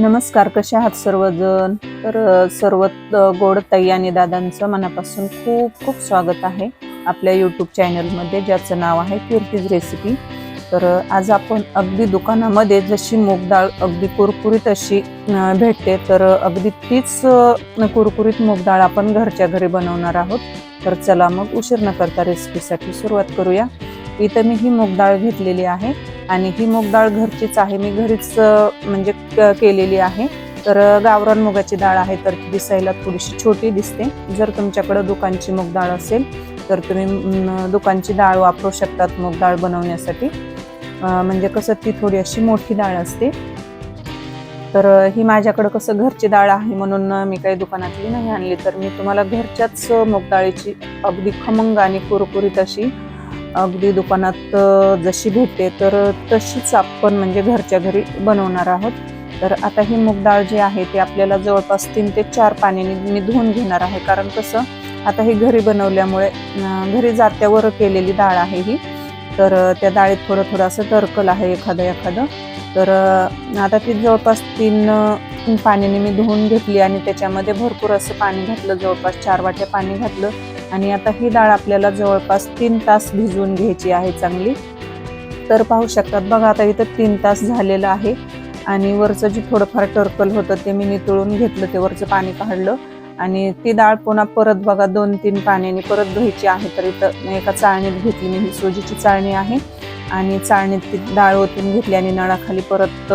नमस्कार कसे आहात सर्वजण? तर सर्व गोड ताई आणि दादांचं मनापासून खूप खूप स्वागत आहे आपल्या यूट्यूब चॅनलमध्ये ज्याचं नाव आहे कीर्तीज रेसिपी तर आज आपण अगदी दुकानामध्ये जशी मूग डाळ अगदी कुरकुरीत अशी भेटते तर अगदी तीच कुरकुरीत मूग डाळ आपण घरच्या घरी बनवणार आहोत. तर चला मग उशीर न करता रेसिपीसाठी सुरुवात करूया. इथं मी ही मूग डाळ घेतलेली आहे. आणि ही मूग डाळ घरचीच आहे. मी घरीच म्हणजे क- केलेली आहे. तर गावरान मुगाची डाळ आहे तर ती दिसायला थोडीशी छोटी दिसते. जर तुमच्याकडे दुकानची मूग डाळ असेल तर तुम्ही दुकानची डाळ वापरू शकतात मूग डाळ बनवण्यासाठी. म्हणजे कसं ती थोडी अशी मोठी डाळ असते. तर ही माझ्याकडं कसं घरची डाळ आहे म्हणून मी काही दुकानातली नाही आणली. तर मी तुम्हाला घरच्याच मूग डाळीची अगदी खमंग आणि कुरकुरीत अशी अगदी दुकानात जशी भेटते तर तशीच आपण म्हणजे घरच्या घरी बनवणार आहोत. तर आता ही मूग डाळ जी आहे ती आपल्याला जवळपास तीन ते चार पाण्याने मी धुवून घेणार आहे. कारण कसं आता ही घरी बनवल्यामुळे घरी जात्यावर केलेली डाळ आहे ही. तर त्या डाळीत थोडं थोडं असं टरकल आहे एखादं एखादं. तर आता ती जवळपास तीन पाण्याने मी धुवून घेतली आणि त्याच्यामध्ये भरपूर असं पाणी घातलं. जवळपास चार वाट्या पाणी घातलं. आणि आता ही डाळ आपल्याला जवळपास तीन तास भिजवून घ्यायची आहे चांगली. तर पाहू शकतात बघा आता इथं तीन तास झालेलं आहे. आणि वरचं जे थोडंफार टर्कल होतं ते मी नितळून घेतलं ते वरचं पाणी काढलं. आणि ती डाळ पुन्हा परत बघा दोन तीन पाण्याने परत धुवायची आहे. तर इथं एका चाळणीत घेतली मी ही सोजीची चाळणी आहे. आणि चाळणीत ती डाळ ओतून घेतली आणि नळाखाली परत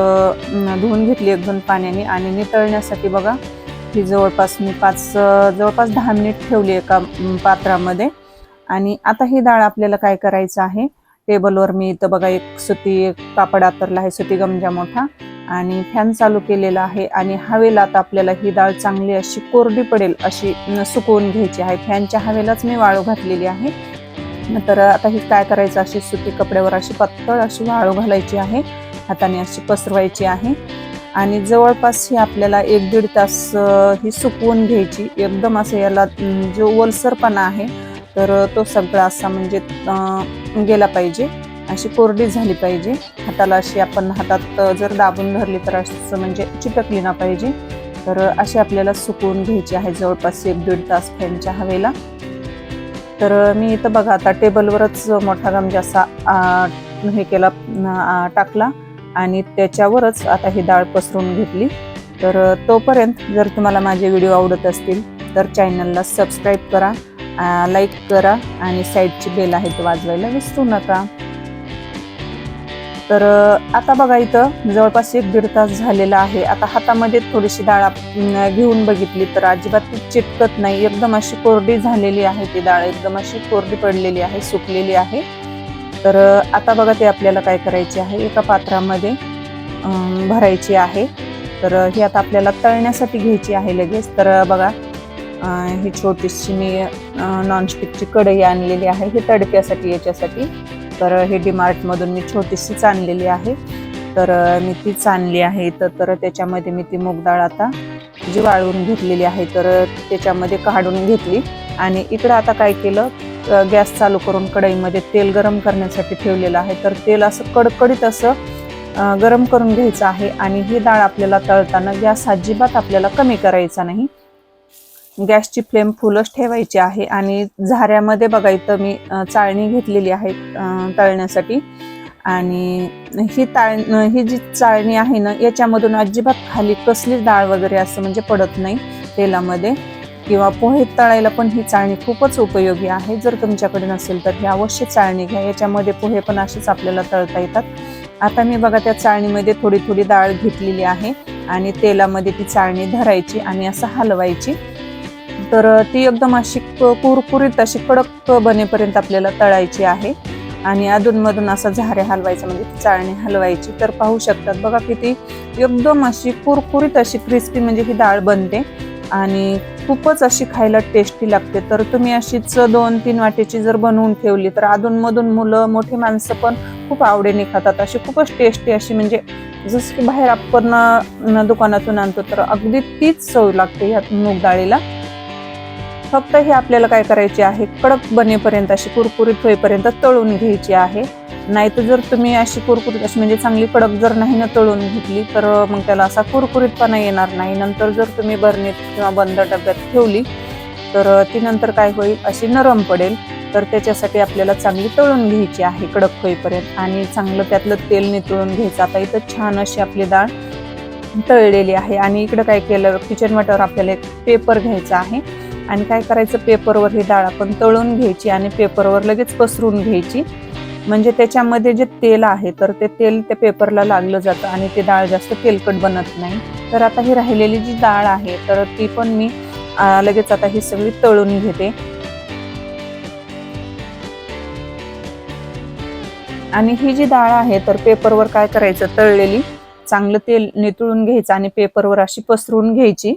धुवून घेतली एक दोन पाण्याने. आणि नितळण्यासाठी बघा ही जवळपास मी पाच जवळपास दहा मिनिट ठेवली एका पात्रामध्ये. आणि आता ही डाळ आपल्याला काय करायचं आहे टेबलवर मी इथं बघा एक सुती एक कापड आतरला आहे सुती गमजा मोठा. आणि फॅन चालू केलेला आहे आणि हवेला आता आपल्याला ही डाळ चांगली अशी कोरडी पडेल अशी सुकवून घ्यायची आहे. फॅनच्या हवेलाच मी वाळू घातलेली आहे. तर आता ही काय करायचं अशी सुती कपड्यावर अशी पातळ अशी वाळू घालायची आहे. हाताने अशी पसरवायची आहे. आणि जवळपास ही आपल्याला एक दीड तास ही सुकवून घ्यायची. एकदम असं याला जो ओलसरपणा आहे तर तो सगळा असा म्हणजे गेला पाहिजे. अशी कोरडी झाली पाहिजे. हाताला अशी आपण हातात जर दाबून धरली तर असं म्हणजे चिटकली ना पाहिजे. तर अशी आपल्याला सुकवून घ्यायची आहे जवळपास एक दीड तास फॅनच्या हवेला. तर मी इथं बघा आता टेबलवरच मोठा गमजा असा हे केला आ, टाकला. आणि त्याच्यावरच आता ही डाळ पसरून घेतली. तर तोपर्यंत जर तुम्हाला माझे व्हिडिओ आवडत असतील तर चॅनलला सबस्क्राईब करा लाईक करा आणि साईडची बेल आहे ते वाजवायला विसरू नका. तर आता बघा इथं जवळपास एक दीड तास झालेला आहे. आता हातामध्ये थोडीशी डाळ घेऊन बघितली तर अजिबात ती चिटकत नाही. एकदम अशी कोरडी झालेली आहे ती डाळ. एकदम अशी कोरडी पडलेली आहे सुकलेली आहे. तर आता बघा ते आपल्याला काय करायचे आहे. एका पात्रामध्ये भरायची आहे. तर ही आता आपल्याला तळण्यासाठी घ्यायची आहे लगेच. तर बघा ही छोटीशी मी नॉनस्टिकची कढई आणलेली आहे. ही तडक्यासाठी याच्यासाठी. तर हे डीमार्टमधून मी छोटीशीच आणलेली आहे. तर मी तीच आणली आहे तर तर त्याच्यामध्ये मी ती मूग डाळ आता जी वाळवून घेतलेली आहे. तर त्याच्यामध्ये काढून घेतली. आणि इकडं आता काय केलं गॅस चालू करून कढईमध्ये तेल गरम करण्यासाठी ठेवलेलं आहे. तर तेल असं कडकडीत असं गरम करून घ्यायचं आहे आणि ही डाळ आपल्याला तळताना गॅस अजिबात आपल्याला कमी करायचा नाही. गॅसची फ्लेम फुलच ठेवायची आहे आणि झाऱ्यामध्ये बघा इथं मी चाळणी घेतलेली आहे तळण्यासाठी. आणि ही ताळ ही जी चाळणी आहे ना याच्यामधून अजिबात खाली कसलीच डाळ वगैरे असं म्हणजे पडत नाही तेलामध्ये. किंवा पोहे तळायला पण ही चाळणी खूपच उपयोगी आहे. जर तुमच्याकडे नसेल तर ही अवश्य चाळणी घ्या. याच्यामध्ये पोहे पण असेच आपल्याला तळता येतात. आता मी बघा त्या चाळणीमध्ये थोडी थोडी डाळ घेतलेली आहे आणि तेलामध्ये ती चाळणी धरायची आणि असं हलवायची. तर ती एकदम अशी कुरकुरीत अशी कडक बनेपर्यंत आपल्याला तळायची आहे. आणि अधूनमधून असा झारे हलवायचं म्हणजे चाळणी हलवायची. तर पाहू शकतात बघा किती एकदम अशी कुरकुरीत अशी क्रिस्पी म्हणजे ही डाळ बनते. आणि खूपच अशी खायला टेस्टी लागते. तर तुम्ही अशीच दोन तीन वाटेची जर बनवून ठेवली तर अधूनमधून मुलं मोठी माणसं पण खूप आवडीने खातात. अशी खूपच टेस्टी अशी म्हणजे जसं की बाहेर आपण दुकानातून आणतो तर अगदी तीच चव लागते ह्या मूग डाळीला. फक्त हे आपल्याला काय करायचे आहे? कडक बनेपर्यंत अशी कुरकुरीत होईपर्यंत तळून घ्यायची आहे. नाही तर जर तुम्ही अशी कुरकुरीत अशी म्हणजे चांगली कडक जर नाही ना तळून घेतली तर मग त्याला असा कुरकुरीतपणा येणार नाही. नंतर जर तुम्ही बरणीत किंवा बंद डब्यात ठेवली तर ती नंतर काय होईल? अशी नरम पडेल. तर त्याच्यासाठी आपल्याला चांगली तळून घ्यायची आहे कडक होईपर्यंत. आणि चांगलं त्यातलं तेल नितळून घ्यायचं. आता इथं छान अशी आपली डाळ तळलेली आहे. आणि इकडं काय केलं? किचन वाटावर आपल्याला एक पेपर घ्यायचा आहे. आणि काय करायचं? पेपरवर ही डाळ आपण तळून घ्यायची आणि पेपरवर लगेच पसरून घ्यायची. म्हणजे त्याच्यामध्ये जे तेल आहे तर ते तेल त्या पेपरला लागलं जातं आणि ते डाळ जास्त तेलकट बनत नाही. तर आता ही राहिलेली जी डाळ आहे तर ती पण मी लगेच आता ही सगळी तळून घेते. आणि ही जी डाळ आहे तर पेपरवर काय करायचं? तळलेली चांगलं तेल नितळून घ्यायचं आणि पेपरवर अशी पसरून घ्यायची.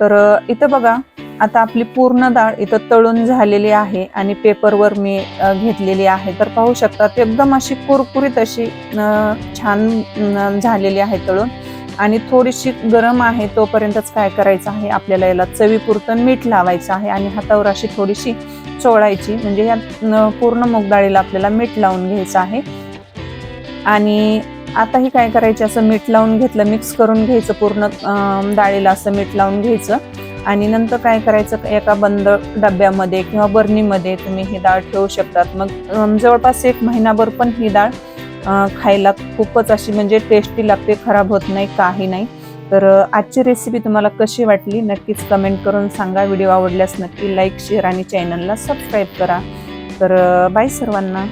तर इथं बघा आता आपली पूर्ण डाळ इथं तळून झालेली आहे आणि पेपरवर मी घेतलेली आहे. तर पाहू शकता एकदम अशी कुरकुरीत अशी छान झालेली आहे तळून. आणि थोडीशी गरम आहे तोपर्यंतच काय करायचं आहे आपल्याला याला चवीपुरतं मीठ लावायचं आहे आणि हातावर अशी थोडीशी चोळायची. म्हणजे या न- पूर्ण मूग डाळीला आपल्याला मीठ लावून घ्यायचं आहे. आणि आताही काय करायचं असं मीठ लावून घेतलं मिक्स करून घ्यायचं पूर्ण डाळीला असं मीठ लावून घ्यायचं. आणि नंतर काय करायचं? एका बंद डब्यामध्ये किंवा बरणीमध्ये तुम्ही ही डाळ ठेवू शकतात. मग जवळपास एक महिनाभर पण ही डाळ खायला खूपच अशी म्हणजे टेस्टी लागते खराब होत नाही काही नाही. तर आजची रेसिपी तुम्हाला कशी वाटली? नक्कीच कमेंट करून सांगा. व्हिडिओ आवडल्यास नक्की लाईक शेअर आणि चॅनलला सबस्क्राईब करा. तर बाय सर्वांना.